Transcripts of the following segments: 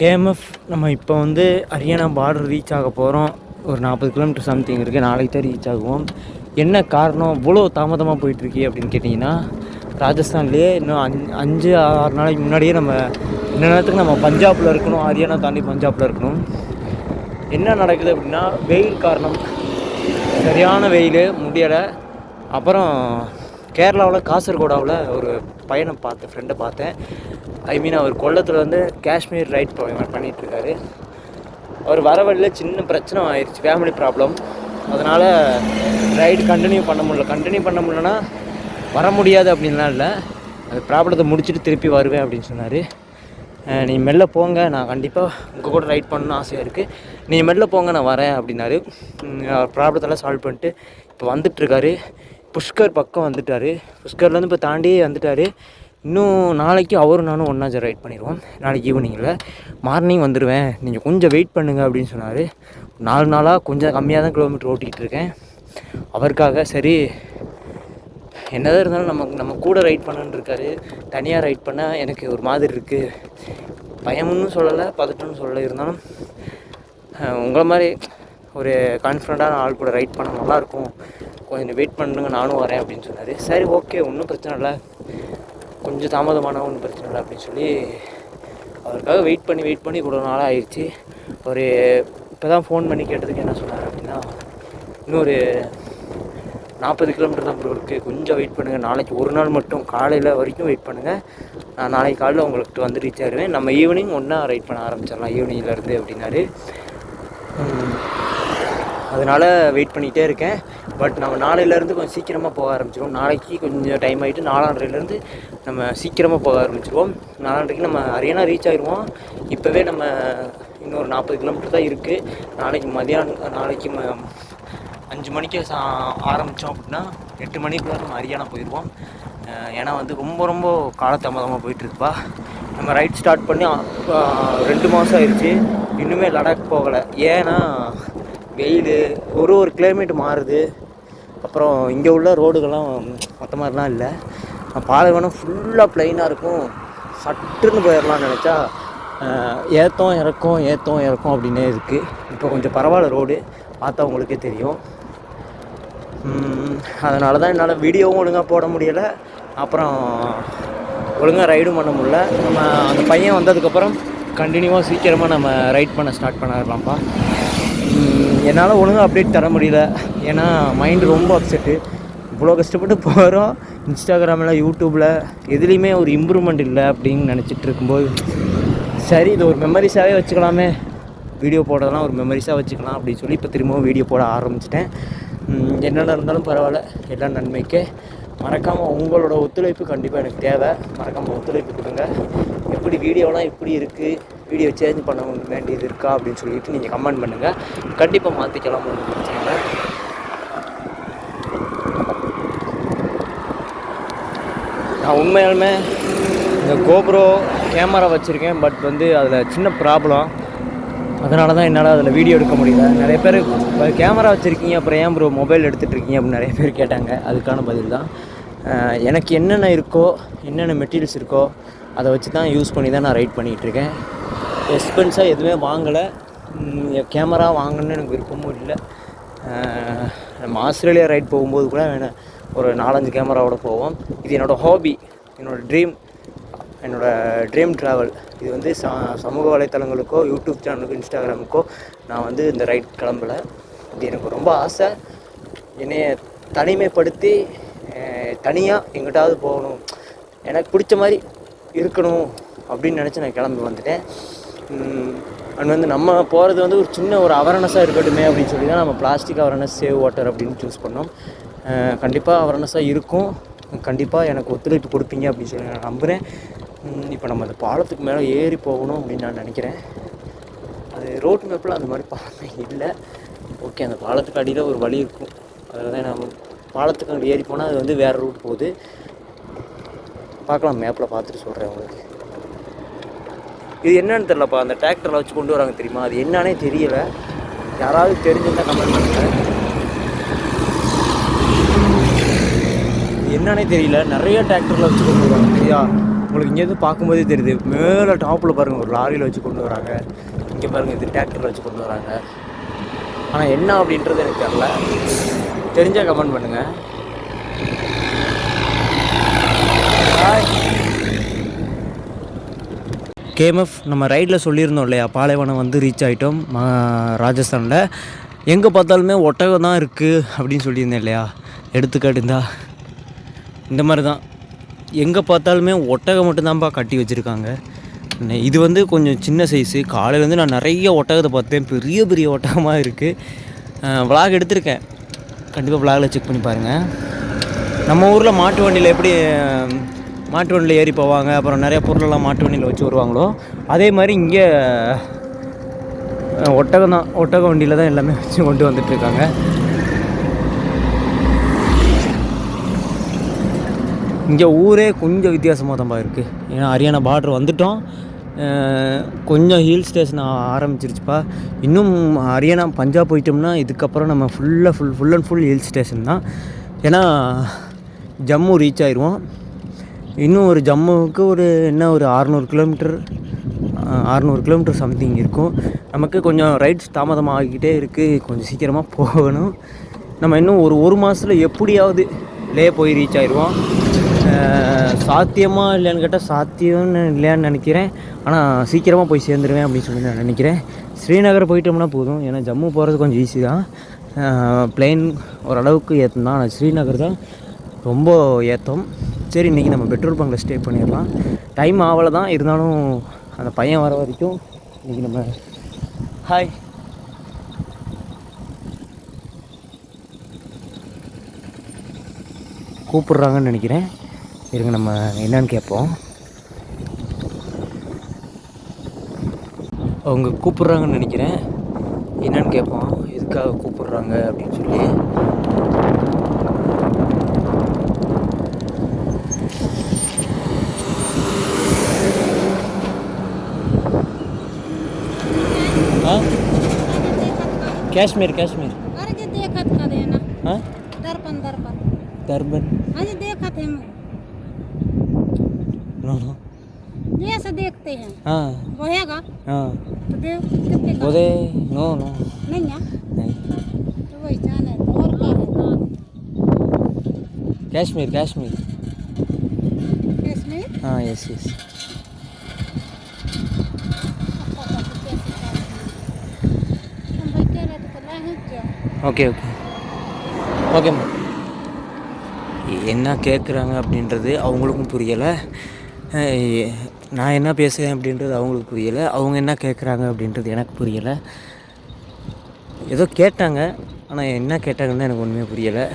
KMF நம்ம இப்போ வந்து ஹரியானா பார்டர் ரீச் ஆக போகிறோம் ஒரு நாற்பது கிலோமீட்டர் சம்திங் இருக்குது நாளைக்கு தான் ரீச் ஆகுவோம். என்ன காரணம்? இவ்வளோ தாமதமாக போயிட்டுருக்கு அப்படின்னு கேட்டிங்கன்னா ராஜஸ்தான்லேயே இன்னும் அஞ்சு அஞ்சு ஆறு நாளைக்கு முன்னாடியே நம்ம இந்த நேரத்துக்கு நம்ம பஞ்சாபில் இருக்கணும். ஹரியானா தாண்டி பஞ்சாபில் இருக்கணும். என்ன நடக்குது அப்படின்னா வெயில் காரணம். சரியான வெயில் முடியலை. அப்புறம் கேரளாவில் காசர்கோடாவில் ஒரு பையனை பார்த்தேன் ஃப்ரெண்டை பார்த்தேன். ஐ மீன் அவர் கொள்ளத்தில் வந்து காஷ்மீர் ரைட் பண்ணிகிட்ருக்காரு அவர் வர வழியில் சின்ன பிரச்சனை ஆயிடுச்சு ஃபேமிலி ப்ராப்ளம் அதனால் ரைடு கண்டினியூ பண்ண முடியல. கண்டினியூ பண்ண முடியலன்னா வர முடியாது அப்படின்லாம் இல்லை. அது ப்ராப்ளத்தை முடிச்சுட்டு திருப்பி வருவேன் அப்படின்னு சொன்னார். நீ மெல்ல போங்க நான் கண்டிப்பாக உங்கள் கூட ரைட் பண்ணணும்னு ஆசையாக இருக்குது நீ மெல்ல போங்க நான் வரேன் அப்படின்னாரு. ப்ராப்ளத்தெல்லாம் சால்வ் பண்ணிட்டு இப்போ வந்துட்டுருக்காரு. புஷ்கர் பக்கம் வந்துட்டார். புஷ்கர்லேருந்து இப்போ தாண்டி வந்துட்டார். இன்னும் நாளைக்கு அவரும் நானும் ஒன்றா ரைட் பண்ணிடுவோம் நாளைக்கு ஈவினிங்கில் மார்னிங் வந்துடுவேன் நீங்கள் கொஞ்சம் வெயிட் பண்ணுங்கள் அப்படின்னு சொன்னார். நாலு நாளாக கொஞ்சம் கம்மியாக தான் கிலோமீட்டர் ஓட்டிகிட்டு இருக்கேன். அவருக்காக சரி என்னதான் இருந்தாலும் நம்ம நம்ம கூட ரைட் பண்ணன்னு இருக்காரு. தனியாக ரைட் பண்ண எனக்கு ஒரு மாதிரி இருக்குது பயமுன்னு சொல்லலை பதட்டம்னு சொல்லலை. இருந்தாலும் உங்களை மாதிரி ஒரு கான்ஃபிடண்ட்டான ஆள் கூட ரைட் பண்ண நல்லாயிருக்கும் கொஞ்சம் வெயிட் பண்ணுங்க நானும் வரேன் அப்படின்னு சொன்னார். சரி ஓகே ஒன்றும் பிரச்சனை இல்லை. கொஞ்சம் தாமதமான ஒன்றும் பிரச்சனை இல்லை அப்படின்னு சொல்லி அவருக்காக வெயிட் பண்ணி வெயிட் பண்ணி இவ்வளோ நாளாக ஆயிடுச்சு. ஒரு இப்போ தான் ஃபோன் பண்ணி கேட்டதுக்கு என்ன சொன்னார் அப்படின்னா இன்னொரு நாற்பது கிலோமீட்டர் தான் ப்ரோ இருக்குது கொஞ்சம் வெயிட் பண்ணுங்கள் நாளைக்கு ஒரு நாள் மட்டும் காலையில் வரைக்கும் வெயிட் பண்ணுங்கள் நான் நாளைக்கு காலையில் உங்களுக்கு வந்து ரீச் ஆகிடுவேன் நம்ம ஈவினிங் ஒன்றா ரைட் பண்ண ஆரம்பிச்சிடலாம். ஈவினிங்லேருந்து அப்படின்னாரு. அதனால் வெயிட் பண்ணிகிட்டே இருக்கேன். பட் நம்ம நாளையிலேருந்து கொஞ்சம் சீக்கிரமாக போக ஆரம்பிச்சிடுவோம் நாளைக்கு கொஞ்சம் டைம் ஆகிட்டு நாலாண்டரைலேருந்து நம்ம சீக்கிரமாக போக ஆரம்பிச்சிடுவோம் நாலாண்டரைக்கு நம்ம ஹரியானா ரீச் ஆகிடுவோம் இப்போவே நம்ம இன்னொரு நாற்பது கிலோமீட்டர் தான் இருக்குது நாளைக்கு மதியானம் நாளைக்கு ம அஞ்சு மணிக்கு சா ஆரம்பித்தோம் அப்படின்னா எட்டு மணிக்குள்ளே நம்ம ஹரியானா போயிடுவோம் ஏன்னா வந்து ரொம்ப ரொம்ப காலதாமதமாக போயிட்டுருக்குப்பா நம்ம ரைட் ஸ்டார்ட் பண்ணி ரெண்டு மாதம் ஆயிடுச்சு இன்னுமே லடாக் போகலை. ஏன்னா வெயில் ஒரு ஒரு கிலோமீட்டர் மாறுது. அப்புறம் இங்கே உள்ள ரோடுகள்லாம் மற்ற மாதிரிலாம் இல்லை. பாலைவனம் ஃபுல்லாக ப்ளைனாக இருக்கும். சட்டுன்னு போயிடலாம்னு நினச்சா ஏத்தம் இறக்கம் ஏத்தம் இறக்கம் அப்படின்னே இருக்குது இப்போ கொஞ்சம் பரவாயில்ல ரோடு பார்த்தா உங்களுக்கே தெரியும். அதனால தான் என்னால் வீடியோவும் ஒழுங்காக போட முடியலை. அப்புறம் ஒழுங்காக ரைடும் பண்ண முடியல. நம்ம அந்த பையன் வந்ததுக்கப்புறம் கண்டினியூவாக சீக்கிரமாக நம்ம ரைட் பண்ண ஸ்டார்ட் பண்ணிடலாம்ப்பா என்னால் ஒழுங்காக அப்டேட் தர முடியல. ஏன்னா மைண்டு ரொம்ப அப்செட்டு இவ்வளோ கஷ்டப்பட்டு போகிறோம் இன்ஸ்டாகிராமில் யூடியூப்பில் எதுலேயுமே ஒரு இம்ப்ரூவ்மெண்ட் இல்லை அப்படின்னு நினச்சிட்டு இருக்கும்போது சரி இது ஒரு மெமரிஸாகவே வச்சுக்கலாமே. வீடியோ போடுறதெல்லாம் ஒரு மெமரிஸாக வச்சுக்கலாம் அப்படின்னு சொல்லி இப்போ திரும்பவும் வீடியோ போட ஆரம்பிச்சிட்டேன். என்னென்ன இருந்தாலும் பரவாயில்ல. எல்லாம் நன்மைக்கே. மறக்காமல் உங்களோட ஒத்துழைப்பு கண்டிப்பாக எனக்கு தேவை. மறக்காமல் ஒத்துழைப்பு கொடுங்க. எப்படி வீடியோலாம் எப்படி இருக்குது வீடியோ சேஞ்ச் பண்ண வேண்டியது இருக்கா அப்படின்னு சொல்லிட்டு நீங்கள் கமெண்ட் பண்ணுங்கள் கண்டிப்பாக மாற்றிக்கலாம் ஒன்றும் பிரச்சனை இல்லை நான் உண்மையாலுமே இந்த கோப்ரோ கேமரா வச்சுருக்கேன் பட் வந்து அதில் சின்ன ப்ராப்ளம் அதனால தான் என்னால் அதில் வீடியோ எடுக்க முடியல. நிறைய பேர் கேமரா வச்சுருக்கீங்க அப்புறம் ஏன் ப்ரோ மொபைல் எடுத்துகிட்டு இருக்கீங்க? அப்படின்னு நிறைய பேர் கேட்டாங்க. அதுக்கான பதில் தான். எனக்கு என்னென்ன இருக்கோ என்னென்ன மெட்டீரியல்ஸ் இருக்கோ அதை வச்சு தான் யூஸ் பண்ணி தான் நான் ரைட் பண்ணிகிட்ருக்கேன் எக்ஸ்பென்ஸாக எதுவுமே வாங்கலை. கேமரா வாங்கணும்னு எனக்கு விருப்பமும் இல்லை. நம்ம ஆஸ்திரேலியா ரைட் போகும்போது கூட வேணும் ஒரு நாலஞ்சு கேமராவோட போவோம். இது என்னோடய ஹாபி என்னோடய ட்ரீம் என்னோடய ட்ரீம் ட்ராவல். இது வந்து ச சமூக வலைத்தளங்களுக்கோ யூடியூப் சேனலுக்கோ இன்ஸ்டாகிராமுக்கோ நான் வந்து இந்த ரைட் கிளம்பல. இது எனக்கு ரொம்ப ஆசை. என்னைய தனிமைப்படுத்தி தனியாக எங்கிட்டாவது போகணும். எனக்கு பிடிச்ச மாதிரி இருக்கணும் அப்படின்னு நினச்சி நான் கிளம்பி வந்துட்டேன். அண்ட் வந்து நம்ம போகிறது வந்து ஒரு சின்ன ஒரு அவேர்னஸாக இருக்கட்டுமே அப்படின்னு சொல்லி தான் நம்ம பிளாஸ்டிக் அவேர்னஸ் சேவ் வாட்டர் அப்படின்னு சூஸ் பண்ணோம். கண்டிப்பாக அவேர்னஸாக இருக்கும். கண்டிப்பாக எனக்கு ஒத்துழைப்பு கொடுப்பீங்க அப்படின்னு சொல்லி நான் நம்புகிறேன் இப்போ நம்ம அந்த பாலத்துக்கு மேலே ஏறி போகணும் அப்படின்னு நான் நினைக்கிறேன். அது ரோட் மேப்பில் அந்த மாதிரி பாலம் இல்லை. ஓகே அந்த பாலத்துக்கு அடியில் ஒரு வழி இருக்கும். அதில் தான் நம்ம பாலத்துக்கு ஏறி போனால் அது வந்து வேறு ரூட் போகுது. பார்க்கலாம் மேப்பில் பார்த்துட்டு சொல்கிறேன் உங்களுக்கு. இது என்னன்னு தெரிலப்பா அந்த டிராக்டரில் வச்சு கொண்டு வராங்க தெரியுமா? அது என்னன்னே தெரியல. யாராவது தெரிஞ்சிருந்தா கமெண்ட் பண்ணுங்கள் என்னன்னே தெரியல. நிறைய டிராக்டரில் வச்சு கொண்டு வருவாங்க சரியா? உங்களுக்கு இங்கேருந்து பார்க்கும்போதே தெரியுது. மேலே டாப்பில் பாருங்கள் ஒரு லாரியில் வச்சு கொண்டு வராங்க. இங்கே பாருங்கள் இது டிராக்டரில் வச்சு கொண்டு வராங்க. ஆனால் என்ன அப்படின்றது எனக்கு தெரில தெரிஞ்சால் கமெண்ட் பண்ணுங்கள் கேஎம்எஃப் நம்ம ரைடில் சொல்லியிருந்தோம் இல்லையா? பாலைவனம் வந்து ரீச் ஆகிட்டோம் ராஜஸ்தானில். எங்கே பார்த்தாலுமே ஒட்டகம் தான் இருக்குது அப்படின்னு சொல்லியிருந்தேன் இல்லையா? எடுத்துக்காட்டு இருந்தா இந்த மாதிரி தான். எங்கே பார்த்தாலுமே ஒட்டகம் மட்டும்தான்ப்பா கட்டி வச்சுருக்காங்க. இது வந்து கொஞ்சம் சின்ன சைஸு காலையிலேருந்து நான் நிறைய ஒட்டகத்தை பார்த்தேன். பெரிய பெரிய ஒட்டகமாக இருக்குது விளாக் எடுத்திருக்கேன். கண்டிப்பாக விளாகில் செக் பண்ணி பாருங்கள் நம்ம ஊரில் மாட்டு வண்டியில் எப்படி மாட்டு வண்டியில் ஏறி போவாங்க. அப்புறம் நிறைய பொருளெல்லாம் மாட்டு வண்டியில் வச்சு வருவாங்களோ? அதே மாதிரி இங்கே ஒட்டகம் தான். ஒட்டக வண்டியில் தான் எல்லாமே வச்சு கொண்டு வந்துட்டுருக்காங்க இங்கே ஊரே கொஞ்சம் வித்தியாசமாக தான்ப்பா இருக்குது ஏன்னா ஹரியானா பார்டர் வந்துட்டோம். கொஞ்சம் ஹில் ஸ்டேஷன் ஆரம்பிச்சிருச்சுப்பா. இன்னும் ஹரியானா பஞ்சாப் போயிட்டோம்னா இதுக்கப்புறம் நம்ம ஃபுல்லாக full full and full hill station தான். ஏன்னா ஜம்மு ரீச் ஆயிடுவோம் இன்னும் ஒரு ஜம்முவுக்கு ஒரு என்ன ஒரு அறநூறு கிலோமீட்டர் அறநூறு கிலோமீட்டர் சம்திங் இருக்கும். நமக்கு கொஞ்சம் ரைட்ஸ் தாமதமாக ஆகிக்கிட்டே இருக்குது கொஞ்சம் சீக்கிரமாக போகணும். நம்ம இன்னும் ஒரு ஒரு மாதத்தில் எப்படியாவது லே போய் ரீச் ஆயிடுவோம் சாத்தியமாக இல்லைன்னு கேட்டால் சாத்தியம்னு இல்லையான்னு நினைக்கிறேன். ஆனால் சீக்கிரமாக போய் சேர்ந்துருவேன் அப்படின்னு சொல்லி நான் நினைக்கிறேன். ஸ்ரீநகர் போயிட்டோம்னா போதும். ஏன்னா ஜம்மு போகிறது கொஞ்சம் ஈஸி தான். பிளெயின் ஓரளவுக்கு ஏற்றம் தான் ஆனால் ஸ்ரீநகர் தான் ரொம்ப ஏற்றம் சரி இன்றைக்கி நம்ம பெட்ரோல் பங்கில் ஸ்டே பண்ணிடலாம். டைம் ஆகலை தான் இருந்தாலும் அந்த பையன் வர வரைக்கும் இன்றைக்கி நம்ம ஹாய் கூப்பிட்றாங்கன்னு நினைக்கிறேன். இருங்க நம்ம என்னன்னு கேட்போம். அவங்க கூப்பிட்றாங்கன்னு நினைக்கிறேன். என்னன்னு கேட்போம். எதுக்காக கூப்பிட்றாங்க அப்படின்னு சொல்லி. हाँ? काश्मीर काश्मीर। अरे जे देखत का देना हाँ? दर्पण दर्पण। टर्बन हाँ जी देखत है नो नो। जैसे देखते हैं। हाँ। बहेगा? हाँ। तो दे कितने का? बोले नो नो। नहीं है? नहीं। तो वही जाना है तो और क्या है? काश्मीर काश्मीर। इसमें हाँ यस यस ஓகே ஓகே. ஓகேம்மா என்ன கேட்குறாங்க அப்படின்றது அவங்களுக்கும் புரியலை. நான் என்ன பேசுகிறேன் அப்படின்றது அவங்களுக்கு புரியலை. அவங்க என்ன கேட்குறாங்க அப்படின்றது எனக்கு புரியலை. ஏதோ கேட்டாங்க ஆனால் என்ன கேட்டாங்கன்னு தான் எனக்கு ஒன்றுமே புரியலை.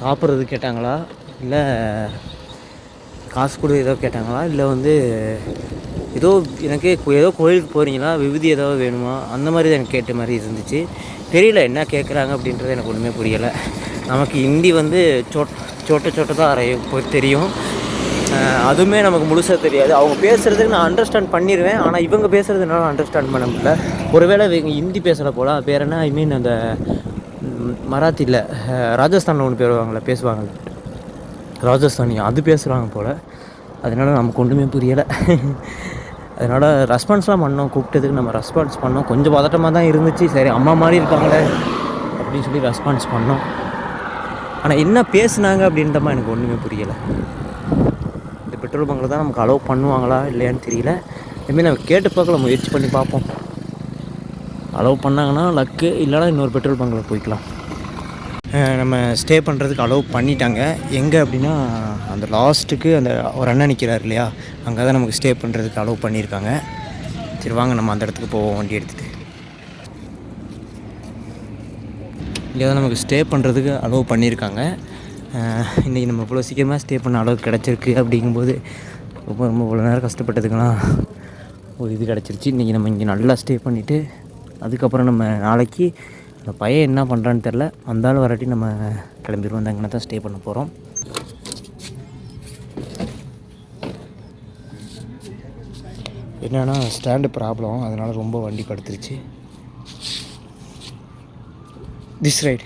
சாப்பிட்றது கேட்டாங்களா? இல்லை காசு கொடு ஏதோ கேட்டாங்களா? இல்லை வந்து ஏதோ எனக்கு ஏதோ கோயிலுக்கு போகிறீங்களா விபூதி ஏதாவது வேணுமா? அந்த மாதிரி தான் எனக்கு கேட்ட மாதிரி இருந்துச்சு. தெரியல என்ன கேட்குறாங்க அப்படின்றது எனக்கு ஒன்றுமே புரியலை. நமக்கு ஹிந்தி வந்து சோட் சொட்ட சோட்ட தான் அறைய போய் தெரியும். அதுவுமே நமக்கு முழுசாக தெரியாது. அவங்க பேசுகிறதுக்கு நான் அண்டர்ஸ்டாண்ட் பண்ணிடுவேன் ஆனால் இவங்க பேசுகிறது என்னால் அண்டர்ஸ்டாண்ட் பண்ண முடியல. ஒருவேளை இவங்க ஹிந்தி பேசலை போல. பேர் என்ன? ஐ மீன் அந்த மராத்தியில் ராஜஸ்தானில் ஒன்று பேருவாங்களே பேசுவாங்கள்ல ராஜஸ்தானி அது பேசுகிறாங்க போல். அதனால நமக்கு ஒன்றுமே புரியலை. அதனால் ரெஸ்பான்ஸ்லாம் பண்ணோம். கூப்பிட்டதுக்கு நம்ம ரெஸ்பான்ஸ் பண்ணோம். கொஞ்சம் பதட்டமாக தான் இருந்துச்சு. சரி அம்மா மாதிரி இருக்காங்களே அப்படின்னு சொல்லி ரெஸ்பான்ஸ் பண்ணோம். ஆனால் என்ன பேசுனாங்க அப்படின்றமா எனக்கு ஒன்றுமே புரியலை. இந்த பெட்ரோல் பங்கில் தான் நமக்கு அலோவ் பண்ணுவாங்களா இல்லையான்னு தெரியல. இதுமாரி நம்ம கேட்டு பார்க்கல முயற்சி பண்ணி பார்ப்போம். அலோவ் பண்ணாங்கன்னா லக்கு இல்லைனா இன்னொரு பெட்ரோல் பங்கில் போய்க்கலாம். நம்ம ஸ்டே பண்ணுறதுக்கு அலோவ் பண்ணிட்டாங்க. எங்கே அப்படின்னா அந்த லாஸ்ட்டுக்கு அந்த ஒரு அண்ணன் நிற்கிறார் இல்லையா? அங்கே தான் நமக்கு ஸ்டே பண்ணுறதுக்கு அலோவ் பண்ணியிருக்காங்க. சரி வாங்க நம்ம அந்த இடத்துக்கு போவோம் வண்டி எடுத்துகிட்டு இங்கே தான் நமக்கு ஸ்டே பண்ணுறதுக்கு அலோவ் பண்ணியிருக்காங்க. இன்றைக்கி நம்ம இவ்வளோ சீக்கிரமாக ஸ்டே பண்ண அளவு கிடச்சிருக்கு அப்படிங்கும்போது ரொம்ப ரொம்ப இவ்வளோ நேரம் கஷ்டப்பட்டதுக்கெல்லாம் ஒரு இது கிடச்சிருச்சு. இன்றைக்கி நம்ம இங்கே நல்லா ஸ்டே பண்ணிவிட்டு அதுக்கப்புறம் நம்ம நாளைக்கு அந்த பையன் என்ன பண்ணுறான்னு தெரில வந்தாலும் வராட்டி நம்ம கிளம்பிடுவோம். அந்த அங்கே தான் ஸ்டே பண்ண போகிறோம் என்னென்னா ஸ்டாண்டு ப்ராப்ளம் அதனால் ரொம்ப வண்டி படுத்துருச்சு. This right